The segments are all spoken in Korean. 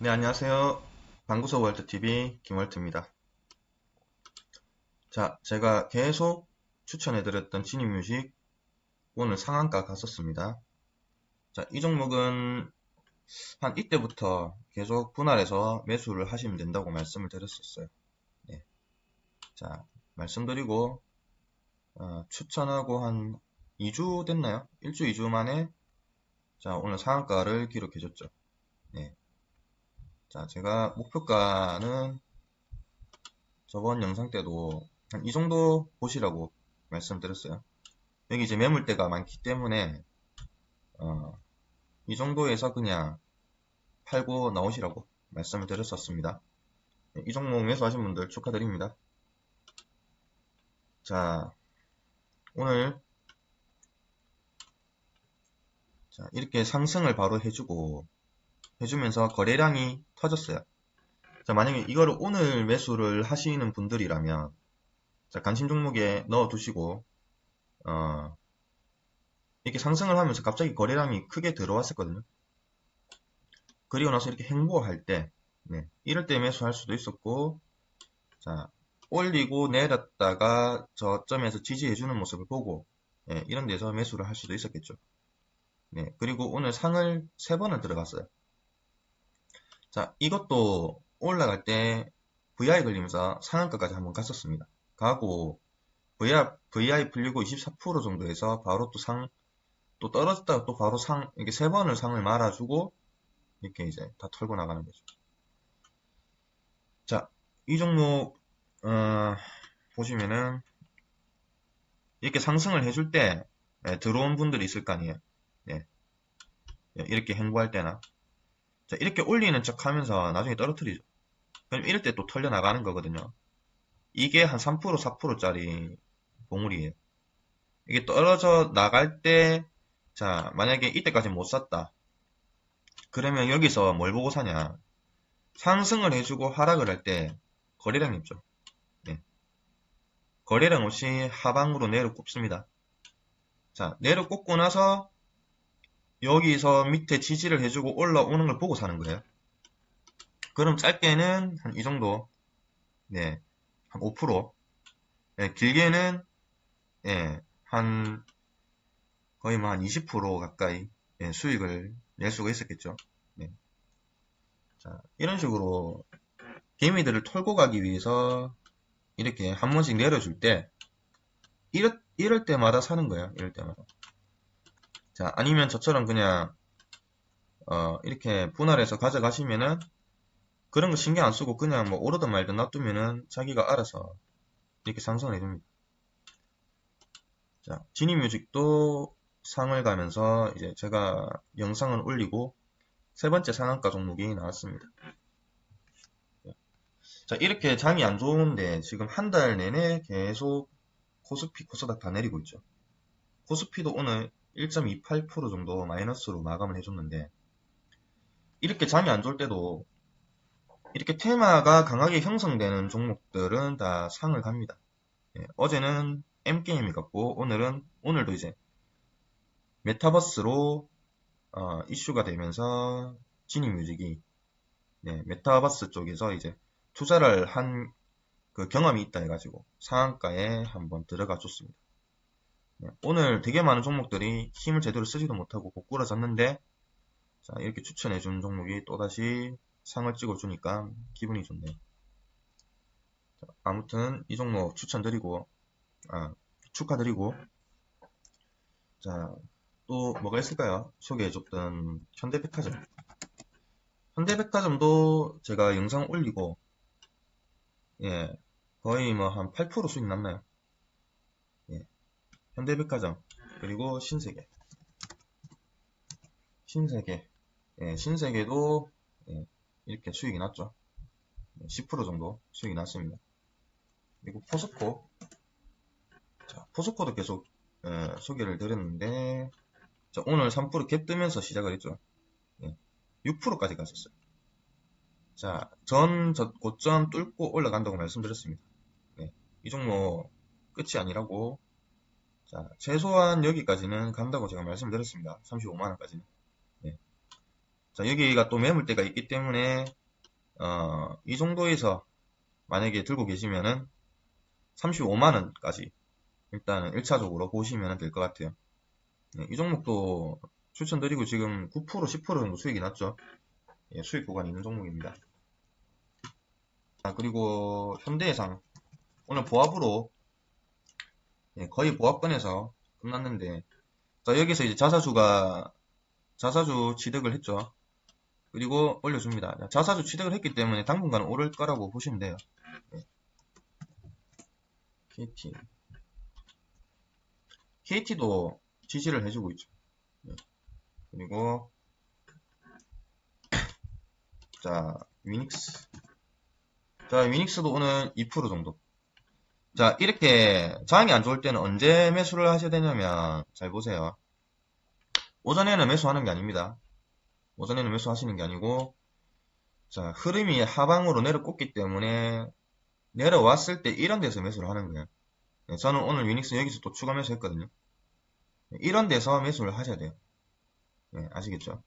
네, 안녕하세요. 방구석 월드TV 김월트입니다. 자, 제가 계속 추천해드렸던 진입뮤직 오늘 상한가 갔었습니다. 자, 이 종목은 한 이때부터 계속 분할해서 매수를 하시면 된다고 말씀을 드렸었어요. 네. 자, 말씀드리고 어, 추천하고 한 2주 됐나요? 1주, 2주 만에 자, 오늘 상한가를 기록해줬죠. 네. 자, 제가 목표가는 저번 영상 때도 한 이 정도 보시라고 말씀드렸어요. 여기 이제 매물대가 많기 때문에 어, 이 정도에서 그냥 팔고 나오시라고 말씀을 드렸었습니다. 네, 이 종목 매수하신 분들 축하드립니다. 자, 오늘 자, 이렇게 상승을 바로 해주고 해주면서 거래량이 터졌어요. 자, 만약에 이거를 오늘 매수를 하시는 분들이라면 자, 관심 종목에 넣어 두시고 어, 이렇게 상승을 하면서 갑자기 거래량이 크게 들어왔었거든요. 그리고 나서 이렇게 행보할 때 네, 이럴 때 매수할 수도 있었고 자, 올리고 내렸다가 저점에서 지지해주는 모습을 보고 네, 이런 데서 매수를 할 수도 있었겠죠. 네, 그리고 오늘 상을 세 번을 들어갔어요. 자, 이것도 올라갈 때 VI 걸리면서 상한가까지 한번 갔었습니다. 가고 VI, VI 풀리고 24% 정도에서 바로 또 상, 또 떨어졌다가 또 바로 상, 이렇게 세 번을 상을 말아주고 이렇게 이제 다 털고 나가는 거죠. 자, 이 종목, 어, 보시면은 이렇게 상승을 해줄 때 예, 들어온 분들이 있을 거 아니에요. 예. 예, 이렇게 행보할 때나 자, 이렇게 올리는 척 하면서 나중에 떨어뜨리죠. 그럼 이럴 때 또 털려 나가는 거거든요. 이게 한 3% 4%짜리 봉우리예요. 이게 떨어져 나갈 때, 자, 만약에 이때까지 못 샀다. 그러면 여기서 뭘 보고 사냐. 상승을 해주고 하락을 할 때 거래량 있죠. 네. 거래량 없이 하방으로 내려 꼽습니다. 자, 내려 꼽고 나서 여기서 밑에 지지를 해주고 올라오는 걸 보고 사는 거예요. 그럼 짧게는 한 이 정도, 네, 한 5%, 네, 길게는, 예, 한, 거의 뭐 한 20% 가까이, 예, 수익을 낼 수가 있었겠죠. 네. 자, 이런 식으로, 개미들을 털고 가기 위해서, 이렇게 한 번씩 내려줄 때, 이럴, 이럴 때마다 사는 거예요. 이럴 때마다. 자, 아니면 저처럼 그냥, 어, 이렇게 분할해서 가져가시면은, 그런 거 신경 안 쓰고 그냥 뭐 오르든 말든 놔두면은 자기가 알아서 이렇게 상승을 해줍니다. 자, 지니뮤직도 상을 가면서 이제 제가 영상을 올리고 세 번째 상한가 종목이 나왔습니다. 자, 이렇게 장이 안 좋은데 지금 한 달 내내 계속 코스피, 코스닥 다 내리고 있죠. 코스피도 오늘 1.28% 정도 마이너스로 마감을 해줬는데 이렇게 장이 안 좋을 때도 이렇게 테마가 강하게 형성되는 종목들은 다 상을 갑니다. 예, 어제는 M게임이 갔고 오늘은 오늘도 이제 메타버스로 어, 이슈가 되면서 지니뮤직이 네, 메타버스 쪽에서 이제 투자를 한 그 경험이 있다 해가지고 상한가에 한번 들어가 줬습니다. 네, 오늘 되게 많은 종목들이 힘을 제대로 쓰지도 못하고 고꾸라졌는데 자, 이렇게 추천해준 종목이 또다시 상을 찍어주니까 기분이 좋네요. 자, 아무튼 이 종목 추천드리고 아, 축하드리고 자, 또 뭐가 있을까요? 소개해줬던 현대백화점 현대백화점도 제가 영상 올리고 예 거의 뭐 한 8% 수익 났나요? 예, 현대백화점 그리고 신세계. 신세계. 예, 신세계도 예, 이렇게 수익이 났죠. 10% 정도 수익이 났습니다. 그리고 포스코. 자, 포스코도 계속 예, 소개를 드렸는데 자, 오늘 3%갭 뜨면서 시작을 했죠. 예, 6%까지 갔었어요. 자, 전 고점 뚫고 올라간다고 말씀드렸습니다. 네, 이 종목 끝이 아니라고 자, 최소한 여기까지는 간다고 제가 말씀드렸습니다 35만원까지는 자, 여기가 또 매물대가 있기 때문에, 어, 이 정도에서 만약에 들고 계시면은 35만원까지 일단은 1차적으로 보시면 될 것 같아요. 네, 이 종목도 추천드리고 지금 9% 10% 정도 수익이 났죠. 예, 수익 구간이 있는 종목입니다. 아, 그리고 현대해상 오늘 보합으로 예, 거의 보합권에서 끝났는데 자 여기서 이제 자사주가 자사주 취득을 했죠. 그리고 올려줍니다. 자사주 취득을 했기 때문에 당분간 오를 거라고 보시면 돼요. 예. KT KT도 지지를 해주고 있죠. 예. 그리고 자 위닉스 자 위닉스도 오늘 2% 정도 자 이렇게 장이 안 좋을 때는 언제 매수를 하셔야 되냐면 잘 보세요. 오전에는 매수하는 게 아닙니다. 오전에는 매수하시는 게 아니고 자 흐름이 하방으로 내려꽂기 때문에 내려왔을 때 이런 데서 매수를 하는 거예요. 네, 저는 오늘 위닉스 여기서 또 추가 매수했거든요. 이런 데서 매수를 하셔야 돼요. 네, 아시겠죠?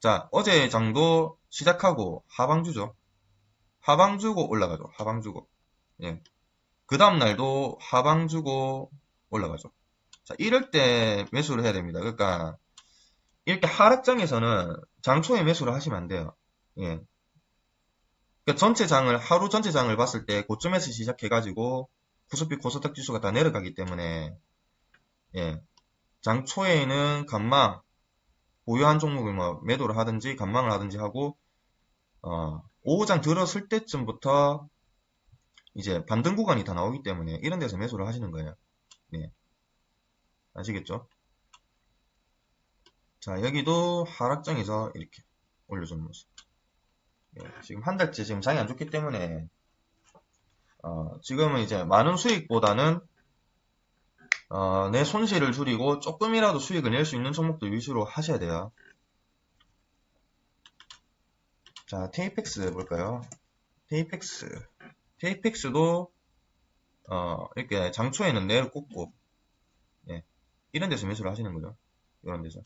자 어제 장도 시작하고 하방주죠. 하방 주고 올라가죠. 하방 주고. 예. 그 다음날도 하방 주고 올라가죠. 자, 이럴 때 매수를 해야 됩니다. 그러니까, 이렇게 하락장에서는 장초에 매수를 하시면 안 돼요. 예. 그러니까 전체 장을, 하루 전체 장을 봤을 때 고점에서 시작해가지고, 구스피 코스닥 지수가 다 내려가기 때문에, 예. 장초에는 간망, 보유한 종목을 뭐 매도를 하든지 간망을 하든지 하고, 어, 5장 들었을 때쯤부터 이제 반등 구간이 다 나오기 때문에 이런 데서 매수를 하시는 거예요. 네. 아시겠죠? 자, 여기도 하락장에서 이렇게 올려주는 모습. 네, 지금 한 달째 지금 장이 안 좋기 때문에 어, 지금은 이제 많은 수익보다는 어, 내 손실을 줄이고 조금이라도 수익을 낼 수 있는 종목도 위주로 하셔야 돼요. 자, 테이펙스 볼까요? 테이펙스. 테이펙스도, 어, 이렇게 장초에는 내를 꽂고, 예. 이런 데서 매수를 하시는 거죠. 이런 데서.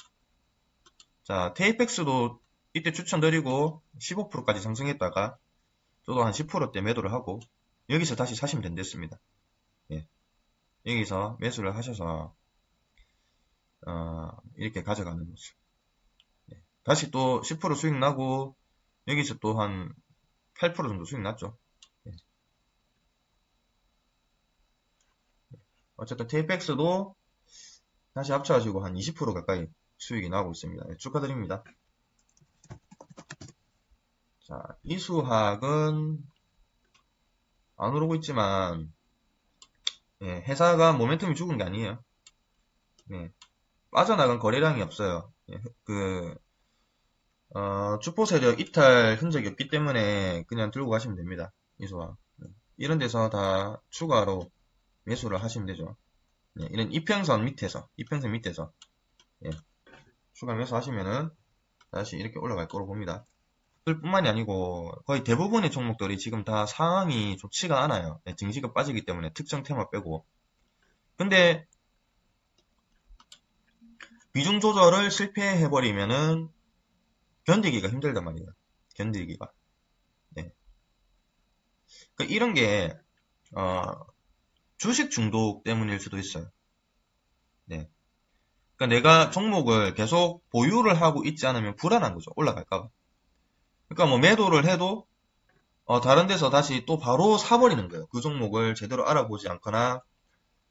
자, 테이펙스도 이때 추천드리고 15%까지 상승했다가 저도 한 10%대 매도를 하고 여기서 다시 사시면 된댔습니다. 예. 여기서 매수를 하셔서 어, 이렇게 가져가는 모습. 예. 다시 또 10% 수익 나고 여기서 또 한 8% 정도 수익 났죠. 네. 어쨌든 테이펙스도 다시 합쳐가지고 한 20% 가까이 수익이 나오고 있습니다. 네, 축하드립니다. 자, 이수학은 안 오르고 있지만 예, 회사가 모멘텀이 죽은 게 아니에요. 예, 빠져나간 거래량이 없어요. 예, 그 어, 주포 세력 이탈 흔적이 없기 때문에 그냥 들고 가시면 됩니다. 이소와 이런 데서 다 추가로 매수를 하시면 되죠. 네, 이런 이평선 밑에서 이평선 밑에서 예, 추가 매수하시면은 다시 이렇게 올라갈 거로 봅니다. 뿐만이 아니고 거의 대부분의 종목들이 지금 다 상황이 좋지가 않아요. 네, 증시가 빠지기 때문에 특정 테마 빼고. 근데 비중 조절을 실패해버리면은 견디기가 힘들단 말이에요. 견디기가. 네. 그러니까 이런 게, 어, 주식 중독 때문일 수도 있어요. 네. 그러니까 내가 종목을 계속 보유를 하고 있지 않으면 불안한 거죠. 올라갈까봐. 그러니까 뭐 매도를 해도, 어, 다른 데서 다시 또 바로 사버리는 거예요. 그 종목을 제대로 알아보지 않거나,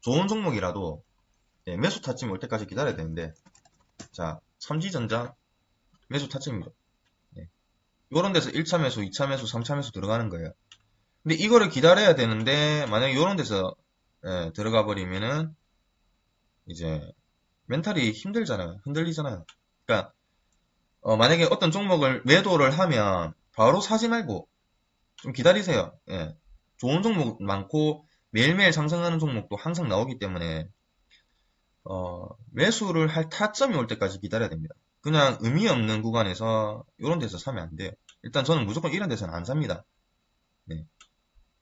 좋은 종목이라도, 네, 매수 타점이 올 때까지 기다려야 되는데, 자, 삼지전자, 매수 타점입니다. 네. 이런 데서 1차 매수, 2차 매수, 3차 매수 들어가는 거예요. 근데 이거를 기다려야 되는데 만약에 이런 데서 예, 들어가 버리면은 이제 멘탈이 힘들잖아요. 흔들리잖아요. 그러니까 어, 만약에 어떤 종목을 매도를 하면 바로 사지 말고 좀 기다리세요. 예. 좋은 종목 많고 매일매일 상승하는 종목도 항상 나오기 때문에 어, 매수를 할 타점이 올 때까지 기다려야 됩니다. 그냥 의미 없는 구간에서 이런 데서 사면 안 돼요. 일단 저는 무조건 이런 데서는 안 삽니다. 네.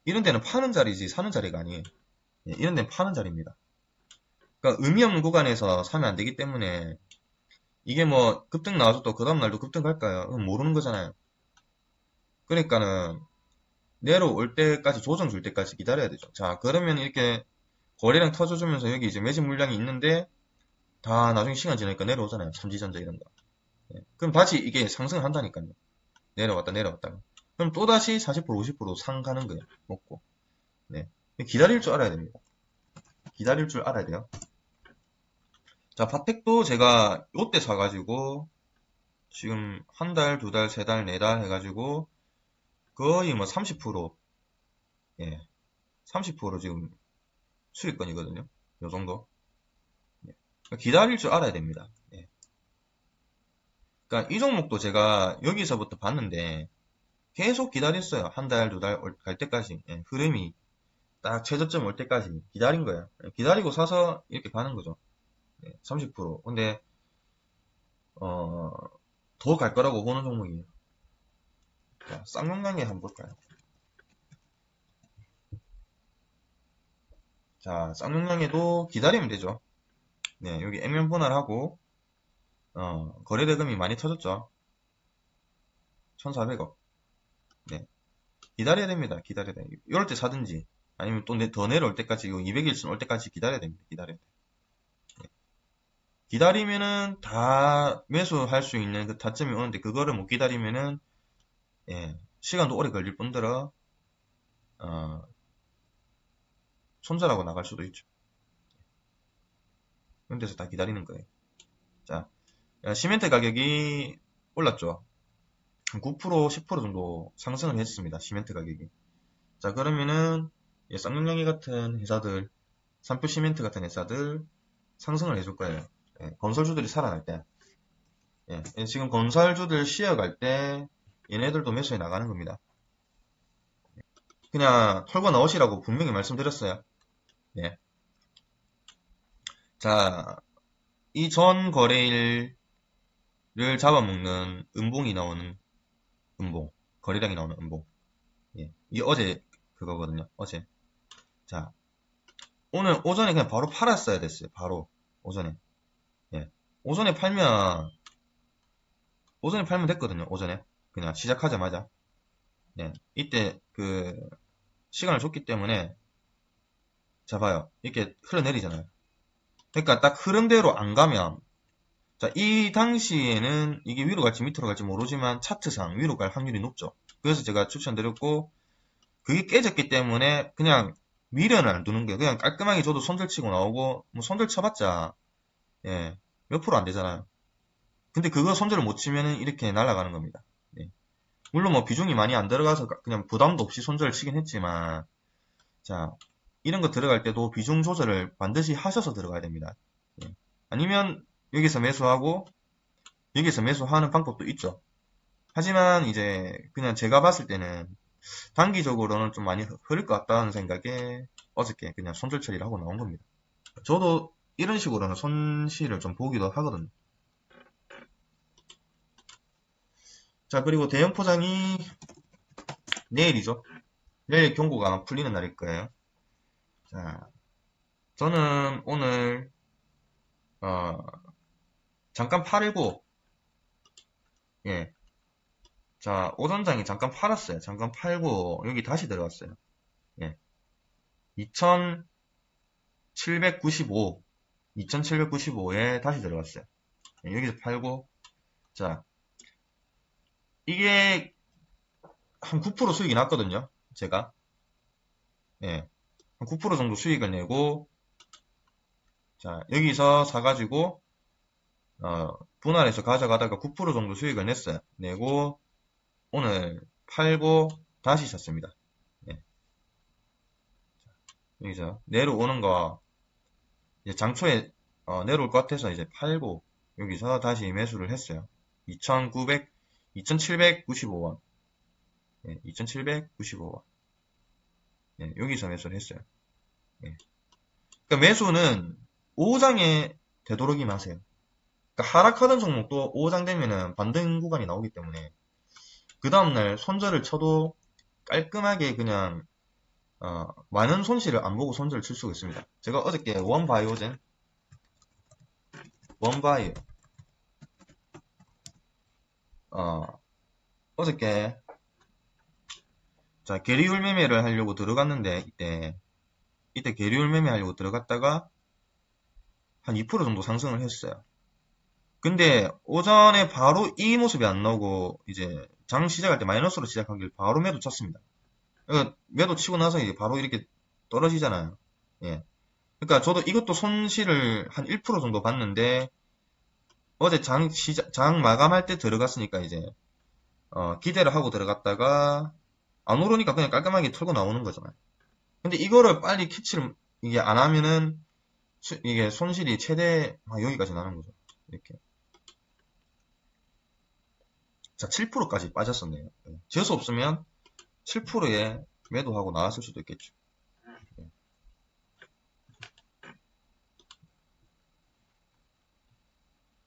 이런 데는 파는 자리지 사는 자리가 아니에요. 네, 이런 데는 파는 자리입니다. 그러니까 의미 없는 구간에서 사면 안 되기 때문에 이게 뭐 급등 나와서 또 그 다음날도 급등 갈까요? 모르는 거잖아요. 그러니까는 내려올 때까지 조정 줄 때까지 기다려야 되죠. 자 그러면 이렇게 거래량 터져주면서 여기 이제 매집 물량이 있는데 다 나중에 시간 지나니까 내려오잖아요. 삼지전자 이런 거. 예. 그럼 다시 이게 상승을 한다니까요. 내려왔다 내려왔다가. 그럼 또다시 40% 50% 상 가는 거예요. 먹고. 네. 기다릴 줄 알아야 됩니다. 기다릴 줄 알아야 돼요. 자, 파텍도 제가 요때 사가지고 지금 한 달, 두 달, 세 달, 네 달 해가지고 거의 뭐 30% 예, 30% 지금 수익권이거든요. 요 정도. 예. 기다릴 줄 알아야 됩니다. 예. 그러니까 이 종목도 제가 여기서부터 봤는데 계속 기다렸어요. 한 달, 두 달 갈 때까지 예, 흐름이 딱 최저점 올 때까지 기다린 거예요. 예, 기다리고 사서 이렇게 가는 거죠. 예, 30%. 근데 어, 더 갈 거라고 보는 종목이에요. 자, 쌍용량에 한번 볼까요? 자, 쌍용량에도 기다리면 되죠. 네, 여기 액면 분할하고 어, 거래대금이 많이 터졌죠. 1,400억. 네. 기다려야 됩니다. 기다려야 돼. 이럴 때 사든지 아니면 또 더 내려올 때까지 200일선 올 때까지 기다려야 됩니다. 기다려야 돼. 네. 기다리면은 다 매수할 수 있는 그 타점이 오는데 그거를 못 기다리면은 예, 시간도 오래 걸릴 뿐더러 어, 손절하고 나갈 수도 있죠. 그런 데서 다 기다리는 거예요. 자, 시멘트 가격이 올랐죠. 9% 10% 정도 상승을 했습니다. 시멘트 가격이. 자 그러면은 쌍용량이 같은 회사들, 산표 시멘트 같은 회사들 상승을 해줄 거예요. 예, 건설주들이 살아날 때. 예, 지금 건설주들 쉬어갈 때 얘네들도 매수해 나가는 겁니다. 그냥 털고 나오시라고 분명히 말씀드렸어요. 예. 자, 이 전 거래일을 잡아먹는 음봉이 나오는 음봉, 거래량이 나오는 음봉. 예. 이 어제 그거거든요. 어제. 자, 오늘 오전에 그냥 바로 팔았어야 됐어요. 바로 오전에. 예. 오전에 팔면 오전에 팔면 됐거든요. 오전에. 그냥 시작하자마자 네, 이때 그 시간을 줬기 때문에 자 봐요 이렇게 흘러내리잖아요 그러니까 딱 흐름대로 안 가면 자, 이 당시에는 이게 위로 갈지 밑으로 갈지 모르지만 차트상 위로 갈 확률이 높죠. 그래서 제가 추천드렸고 그게 깨졌기 때문에 그냥 미련을 안 두는 게 그냥 깔끔하게 저도 손절 치고 나오고 뭐 손절 쳐봤자 예, 몇 프로 안 되잖아요. 근데 그거 손절을 못 치면은 이렇게 날아가는 겁니다. 물론 뭐 비중이 많이 안 들어가서 그냥 부담도 없이 손절을 치긴 했지만 자 이런 거 들어갈 때도 비중 조절을 반드시 하셔서 들어가야 됩니다. 예. 아니면 여기서 매수하고 여기서 매수하는 방법도 있죠. 하지만 이제 그냥 제가 봤을 때는 단기적으로는 좀 많이 흐를 것 같다는 생각에 어저께 그냥 손절 처리를 하고 나온 겁니다. 저도 이런 식으로는 손실을 좀 보기도 하거든요. 자, 그리고 대형 포장이 내일이죠. 내일 경고가 풀리는 날일 거예요. 자, 저는 오늘, 어, 잠깐 팔고, 예. 자, 오전장이 잠깐 팔았어요. 잠깐 팔고, 여기 다시 들어갔어요. 예. 2795, 2795에 다시 들어갔어요. 예, 여기서 팔고, 자, 이게 한 9% 수익이 났거든요. 제가. 예. 한 9% 정도 수익을 내고 자, 여기서 사가지고 어, 분할해서 가져가다가 9% 정도 수익을 냈어요. 내고 오늘 팔고 다시 샀습니다. 예. 여기서 내려오는 거 장초에 어, 내려올 것 같아서 이제 팔고 여기서 다시 매수를 했어요. 2,900 2795원. 예, 2795원. 예, 여기서 매수를 했어요. 예. 그러니까 매수는 5장에 되도록이면 하세요. 그러니까 하락하던 종목도 5장 되면은 반등 구간이 나오기 때문에 그 다음날 손절을 쳐도 깔끔하게 그냥 어, 많은 손실을 안 보고 손절을 칠 수가 있습니다. 제가 어저께 원바이오젠 원바이오 어, 어저께, 자, 계리율 매매를 하려고 들어갔는데, 이때, 이때 계리율 매매 하려고 들어갔다가, 한 2% 정도 상승을 했어요. 근데, 오전에 바로 이 모습이 안 나오고, 이제, 장 시작할 때 마이너스로 시작하길 바로 매도 쳤습니다. 그러니까 매도 치고 나서 이제 바로 이렇게 떨어지잖아요. 예. 그러니까 저도 이것도 손실을 한 1% 정도 봤는데, 어제 장 시작, 장 마감할 때 들어갔으니까 이제, 어, 기대를 하고 들어갔다가, 안 오르니까 그냥 깔끔하게 털고 나오는 거잖아요. 근데 이거를 빨리 캐치를, 이게 안 하면은, 수- 이게 손실이 최대, 아, 여기까지 나는 거죠. 이렇게. 자, 7%까지 빠졌었네요. 예. 재수 없으면 7%에 매도하고 나왔을 수도 있겠죠. 예.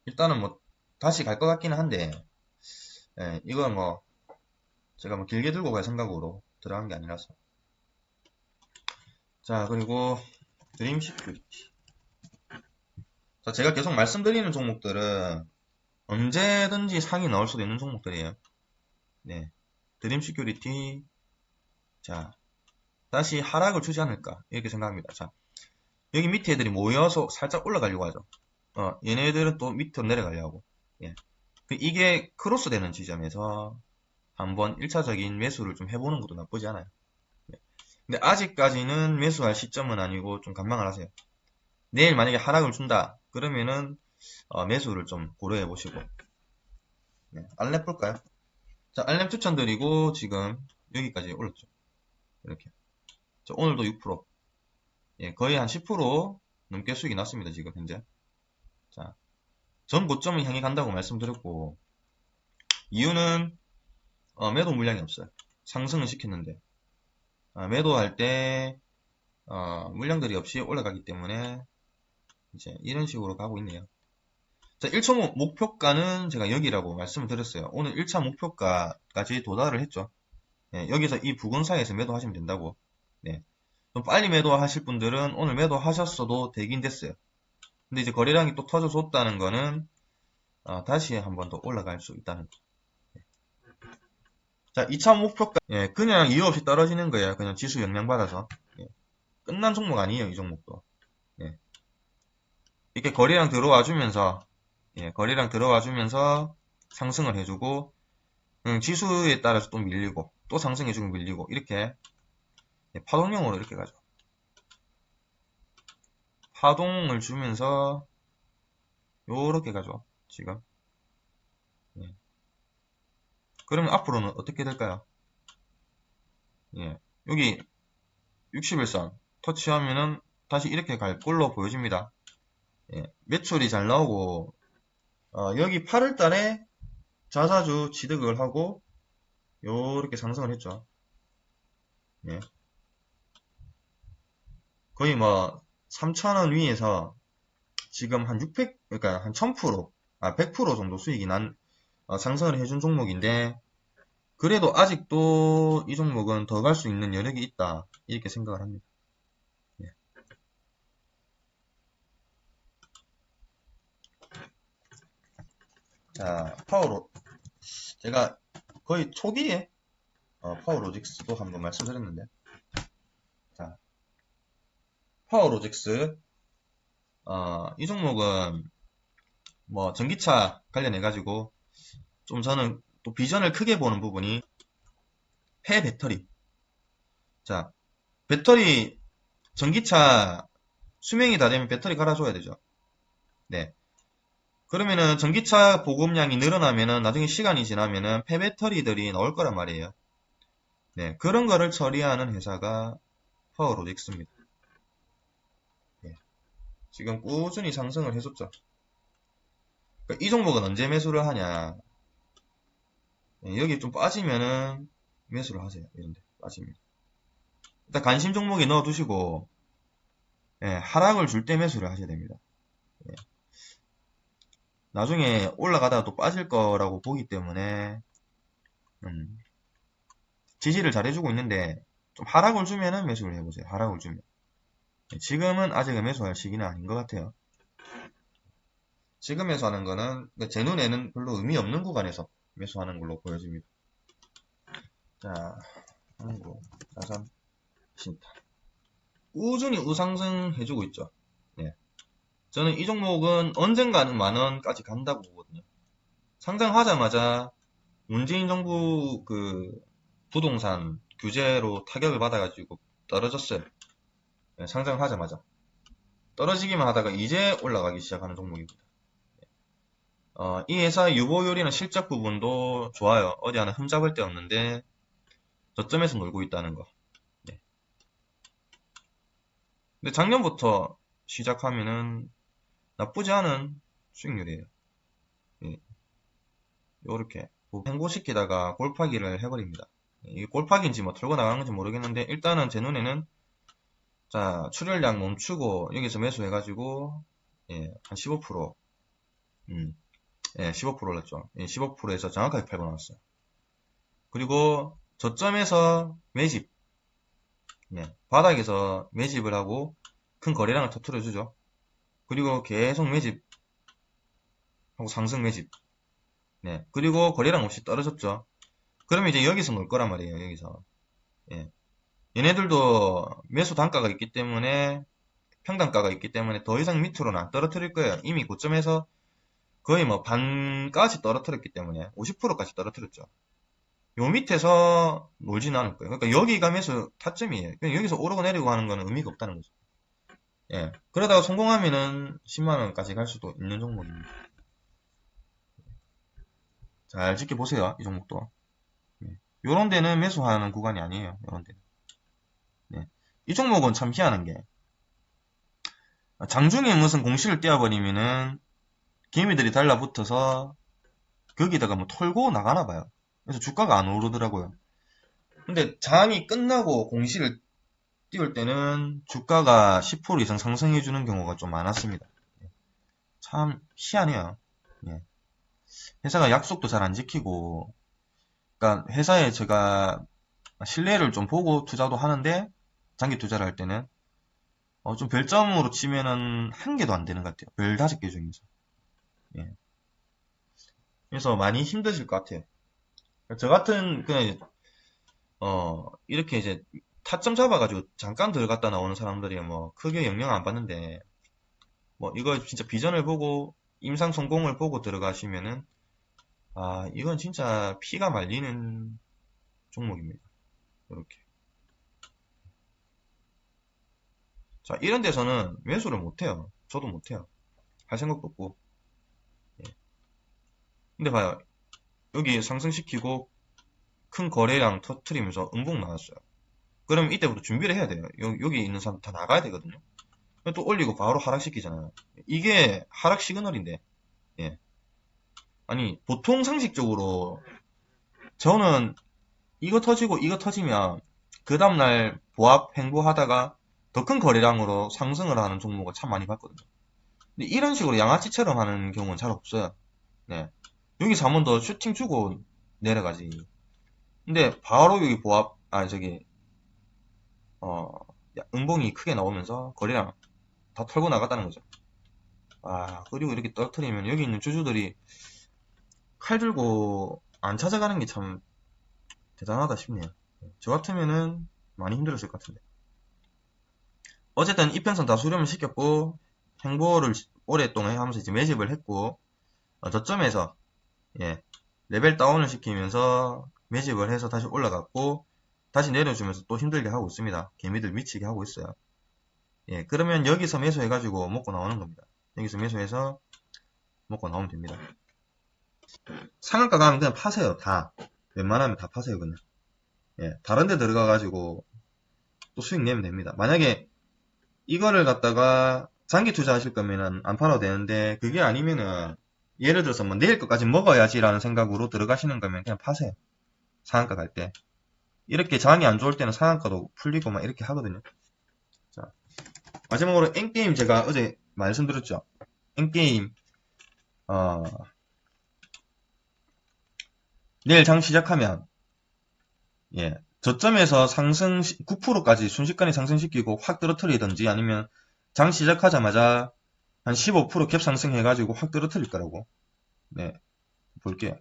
일단은 뭐, 다시 갈 것 같기는 한데, 예, 이건 뭐, 제가 뭐 길게 들고 갈 생각으로 들어간 게 아니라서. 자, 그리고 드림 시큐리티. 자, 제가 계속 말씀드리는 종목들은 언제든지 상이 나올 수도 있는 종목들이에요. 네. 드림 시큐리티. 자, 다시 하락을 주지 않을까. 이렇게 생각합니다. 자, 여기 밑에 애들이 모여서 살짝 올라가려고 하죠. 어, 얘네들은 또 밑으로 내려가려고. 예. 그 이게 크로스 되는 지점에서 한번 1차적인 매수를 좀 해보는 것도 나쁘지 않아요. 예. 근데 아직까지는 매수할 시점은 아니고 좀 감망을 하세요. 내일 만약에 하락을 준다. 그러면은 어, 매수를 좀 고려해 보시고. 네, 알렙 볼까요? 자, 알렙 추천드리고 지금 여기까지 올랐죠. 이렇게. 자, 오늘도 6%. 예, 거의 한 10% 넘게 수익이 났습니다. 지금 현재. 자, 전 고점을 향해 간다고 말씀드렸고 이유는 어, 매도 물량이 없어요. 상승을 시켰는데 아, 매도할 때 어, 물량들이 없이 올라가기 때문에 이제 이런 식으로 가고 있네요. 자, 1차 목- 목표가는 제가 여기라고 말씀을 드렸어요. 오늘 1차 목표가까지 도달을 했죠. 예, 여기서 이 부근 사이에서 매도하시면 된다고. 네. 좀 빨리 매도하실 분들은 오늘 매도하셨어도 되긴 됐어요. 근데 이제 거래량이 또 터져줬다는 거는 어, 다시 한 번 더 올라갈 수 있다는 거. 예. 자, 2차 목표가 예, 그냥 이유 없이 떨어지는 거예요. 그냥 지수 영향 받아서. 예. 끝난 종목 아니에요, 이 종목도. 예. 이렇게 거래량 들어와 주면서 예, 거래량 들어와 주면서 상승을 해주고 음, 지수에 따라서 또 밀리고 또 상승해주고 밀리고 이렇게 예, 파동형으로 이렇게 가죠. 파동을 주면서 요렇게 가죠. 지금. 예. 그러면 앞으로는 어떻게 될까요? 예. 여기 61선 터치하면은 다시 이렇게 갈 걸로 보여집니다. 예. 매출이 잘 나오고 어, 여기 8월 달에 자사주 취득을 하고 요렇게 상승을 했죠. 예. 거의 뭐 3,000원 위에서 지금 한 600, 그러니까 한 1000%, 아, 100% 정도 수익이 난, 어, 상승을 해준 종목인데, 그래도 아직도 이 종목은 더 갈 수 있는 여력이 있다. 이렇게 생각을 합니다. 자, 파워로, 제가 거의 초기에, 어, 파워로직스도 한번 말씀드렸는데, 자, 파워로직스, 어, 이 종목은 뭐 전기차 관련해 가지고 좀 저는 또 비전을 크게 보는 부분이 폐 배터리. 자, 배터리, 전기차 수명이 다 되면 배터리 갈아줘야 되죠. 네. 그러면은 전기차 보급량이 늘어나면은 나중에 시간이 지나면은 폐 배터리들이 나올 거란 말이에요. 네. 그런 거를 처리하는 회사가 파워로직스입니다. 지금 꾸준히 상승을 해줬죠. 그러니까 이 종목은 언제 매수를 하냐. 예, 여기 좀 빠지면은 매수를 하세요. 이런데 빠지면. 일단 관심 종목에 넣어두시고 예, 하락을 줄 때 매수를 하셔야 됩니다. 예. 나중에 올라가다가 또 빠질 거라고 보기 때문에 음, 지지를 잘 해주고 있는데 좀 하락을 주면은 매수를 해보세요. 하락을 주면. 지금은 아직은 매수할 시기는 아닌 것 같아요. 지금 매수하는 거는 제 눈에는 별로 의미 없는 구간에서 매수하는 걸로 보여집니다. 자, 한국 자산 신탁 꾸준히 우상승 해주고 있죠. 예. 저는 이 종목은 언젠가는 만원까지 간다고 보거든요. 상장하자마자 문재인 정부 그 부동산 규제로 타격을 받아가지고 떨어졌어요. 예, 상장하자마자. 떨어지기만 하다가 이제 올라가기 시작하는 종목입니다. 어, 이 회사 유보율이나 실적 부분도 좋아요. 어디 하나 흠잡을 데 없는데 저점에서 놀고 있다는 거. 네. 근데 작년부터 시작하면은 나쁘지 않은 수익률이에요. 예. 요렇게 행보시키다가 골파기를 해버립니다. 이게 골파기인지 뭐 털고 나가는 건지 모르겠는데 일단은 제 눈에는 자 출혈량 멈추고 여기서 매수해가지고 예, 한 15% 음, 예, 15% 올랐죠. 예, 15%에서 정확하게 팔고 나왔어요. 그리고 저점에서 매집 예, 바닥에서 매집을 하고 큰 거래량을 터트려 주죠. 그리고 계속 매집 하고 상승 매집 네, 그리고 거래량 없이 떨어졌죠. 그러면 이제 여기서 놀 거란 말이에요. 여기서 예. 얘네들도 매수 단가가 있기 때문에 평단가가 있기 때문에 더 이상 밑으로는 안 떨어뜨릴 거예요. 이미 고점에서 거의 뭐 반까지 떨어뜨렸기 때문에 50%까지 떨어뜨렸죠. 요 밑에서 놀지는 않을 거예요. 그러니까 여기 가면서 타점이에요. 여기서 오르고 내리고 하는 거는 의미가 없다는 거죠. 예. 그러다가 성공하면은 10만원까지 갈 수도 있는 종목입니다. 잘 지켜보세요. 이 종목도. 예. 요런 데는 매수하는 구간이 아니에요. 요런 데는. 네. 이 종목은 참 희한한 게 장중에 무슨 공시를 떼어버리면은 개미들이 달라붙어서 거기다가 뭐 털고 나가나 봐요. 그래서 주가가 안 오르더라고요. 근데 장이 끝나고 공시를 띄울 때는 주가가 10% 이상 상승해 주는 경우가 좀 많았습니다. 참 희한해요. 예. 회사가 약속도 잘 안 지키고, 그러니까 회사에 제가 신뢰를 좀 보고 투자도 하는데 장기 투자를 할 때는 어, 좀 별점으로 치면은 한 개도 안 되는 것 같아요. 별 다섯 개 중에서. 예. 그래서 많이 힘드실 것 같아요. 저 같은 그냥 어 이렇게 이제 타점 잡아가지고 잠깐 들어갔다 나오는 사람들이 뭐 크게 영향 안 받는데 뭐 이거 진짜 비전을 보고 임상 성공을 보고 들어가시면은 아 이건 진짜 피가 말리는 종목입니다. 이렇게 자 이런 데서는 매수를 못해요. 저도 못해요. 할 생각도 없고 예. 근데 봐요 여기 상승시키고 큰 거래량 터트리면서 음봉 나왔어요. 그럼 이때부터 준비를 해야 돼요. 여 기 있는 사람 다 나가야 되거든요. 또 올리고 바로 하락시키잖아요. 이게 하락 시그널인데, 예. 아니, 보통 상식적으로, 저는 이거 터지고 이거 터지면, 그 다음날 보합 행보하다가 더 큰 거래량으로 상승을 하는 종목을 참 많이 봤거든요. 근데 이런 식으로 양아치처럼 하는 경우는 잘 없어요. 네. 한번 더 슈팅 주고 내려가지. 근데 바로 여기 보합, 아, 저기, 어, 음봉이 크게 나오면서 거래량 다 털고 나갔다는 거죠. 아, 그리고 이렇게 떨어뜨리면 여기 있는 주주들이 칼 들고 안 찾아가는 게 참 대단하다 싶네요. 저 같으면은 많이 힘들었을 것 같은데. 어쨌든 이평선 다 수렴을 시켰고, 행보를 오랫동안 하면서 이제 매집을 했고, 어, 저점에서, 예, 레벨 다운을 시키면서 매집을 해서 다시 올라갔고, 다시 내려주면서 또 힘들게 하고 있습니다. 개미들 미치게 하고 있어요. 예, 그러면 여기서 매수해가지고 먹고 나오는 겁니다. 여기서 매수해서 먹고 나오면 됩니다. 상한가 가면 그냥 파세요. 다. 웬만하면 다 파세요, 그냥. 예, 다른 데 들어가가지고 또 수익 내면 됩니다. 만약에 이거를 갖다가 장기 투자하실 거면은 안 팔아도 되는데 그게 아니면은 예를 들어서 뭐 내일 것까지 먹어야지라는 생각으로 들어가시는 거면 그냥 파세요. 상한가 갈 때. 이렇게 장이 안 좋을 때는 상한가도 풀리고 막 이렇게 하거든요. 자, 마지막으로 엔게임 제가 어제 말씀드렸죠. 엔게임, 어, 내일 장 시작하면, 예, 저점에서 상승, 9%까지 순식간에 상승시키고 확 떨어뜨리든지 아니면 장 시작하자마자 한 15%갭 상승 해가지고 확 떨어뜨릴 거라고. 네, 볼게요.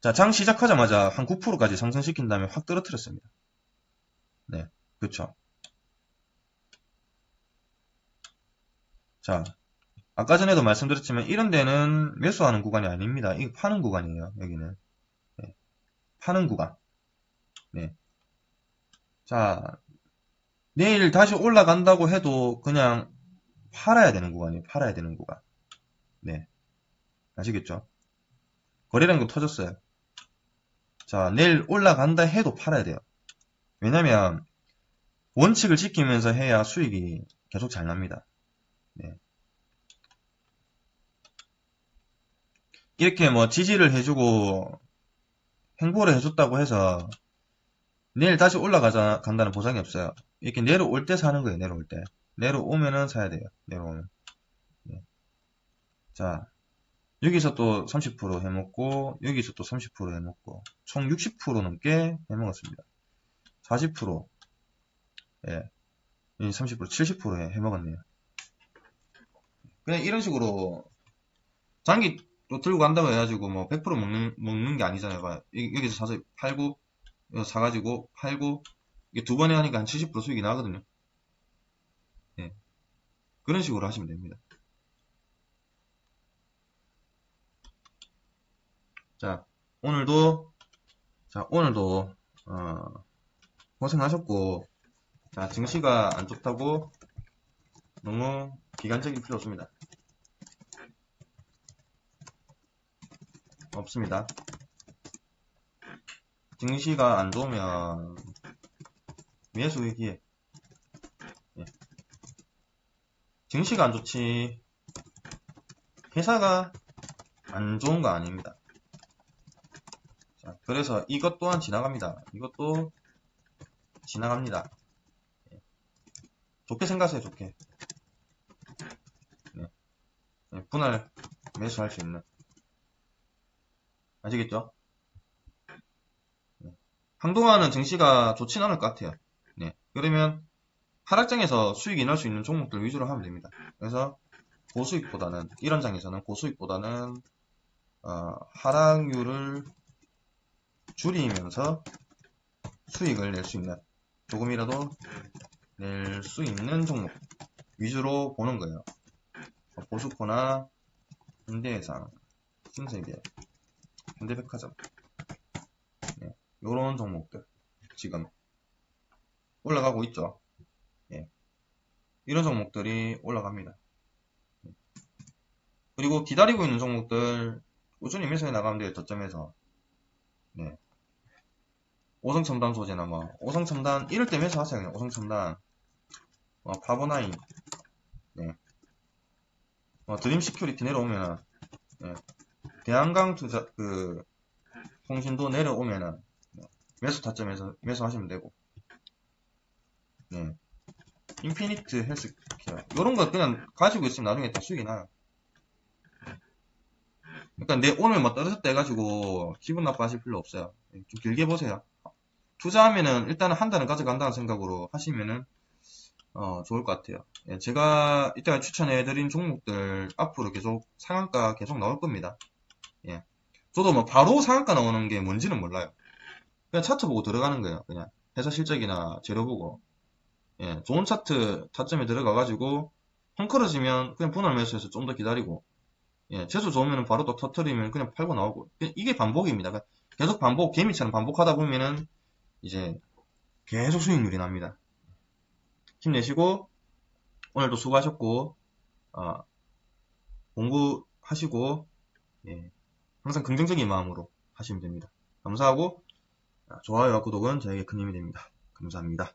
자, 장 시작하자마자 한 9%까지 상승시킨 다음에 확 떨어뜨렸습니다. 네, 그쵸. 자, 아까 전에도 말씀드렸지만 이런 데는 매수하는 구간이 아닙니다. 이거 파는 구간이에요. 여기는. 네, 파는 구간. 네. 자, 내일 다시 올라간다고 해도 그냥 팔아야 되는 구간이에요. 팔아야 되는 구간. 네. 아시겠죠? 거래량도 터졌어요. 자, 내일 올라간다 해도 팔아야 돼요. 왜냐면 원칙을 지키면서 해야 수익이 계속 잘 납니다. 네. 이렇게 뭐 지지를 해주고 행보를 해줬다고 해서 내일 다시 올라가자 간다는 보장이 없어요. 이렇게 내려올 때 사는 거예요. 내려올 때. 내려오면은 사야 돼요. 내려오면. 네. 자, 여기서 또 30% 해먹고 여기서 또 30% 해먹고 총 60% 넘게 해먹었습니다. 40% 예, 30% 70% 해먹었네요. 그냥 이런 식으로 장기 또 들고 간다고 해가지고 뭐 100% 먹는, 먹는 게 아니잖아요. 봐. 여기서 사서 팔고 여기서 사가지고 팔고 이게 두 번에 하니까 한 70% 수익이 나거든요. 예. 그런 식으로 하시면 됩니다. 자, 오늘도, 자, 오늘도, 어, 고생하셨고, 자, 증시가 안 좋다고 너무 기간적일 필요 없습니다. 없습니다. 증시가 안 좋으면 매수의 기회. 예. 증시가 안 좋지 회사가 안 좋은 거 아닙니다. 자, 그래서 이것 또한 지나갑니다. 이것도 지나갑니다. 예. 좋게 생각하세요, 좋게. 네. 네, 분할 매수할 수 있는. 아시겠죠? 네. 한동안은 증시가 좋진 않을 것 같아요. 네. 그러면 하락장에서 수익이 날수 있는 종목들 위주로 하면 됩니다. 그래서 고수익보다는 이런 장에서는 고수익보다는 어, 하락률을 줄이면서 수익을 낼 수 있는 조금이라도 낼 수 있는 종목 위주로 보는 거예요. 보수코나 현대해상, 신세계, 현대백화점 네, 이런 종목들 지금 올라가고 있죠. 예. 이런 종목들이 올라갑니다. 그리고 기다리고 있는 종목들 꾸준히 매수해 나가면 돼요. 저점에서 네. 오성 첨단 소재나 뭐 오성 첨단 이럴 때 매수하세요. 그냥 오성 첨단 어, 파버나인 네. 어, 드림 시큐리티 내려오면은 네. 대한강 투자 그 통신도 내려오면은 네. 매수 타점에서 매수하시면 되고 네. 인피니트 헬스케어 이런 거 그냥 가지고 있으면 나중에 다 수익이 나요. 그러니까 내 오늘 뭐 떨어졌다 해가지고 기분 나빠하실 필요 없어요. 좀 길게 보세요. 투자하면은 일단은 한 달은 가져간다는 생각으로 하시면은 어, 좋을 것 같아요. 예, 제가 이때가 추천해드린 종목들 앞으로 계속 상한가 계속 나올 겁니다. 예. 저도 뭐 바로 상한가 나오는 게 뭔지는 몰라요. 그냥 차트 보고 들어가는 거예요. 그냥 회사 실적이나 재료 보고. 예, 좋은 차트 타점에 들어가가지고 헝클어지면 그냥 분할 매수해서 좀 더 기다리고 예, 재수 좋으면 바로 또 터트리면 그냥 팔고 나오고 이게 반복입니다. 그러니까 계속 반복 개미처럼 반복하다 보면은 이제 계속 수익률이 납니다. 힘내시고 오늘도 수고하셨고 어, 공부하시고 예, 항상 긍정적인 마음으로 하시면 됩니다. 감사하고 좋아요와 구독은 저에게 큰 힘이 됩니다. 감사합니다.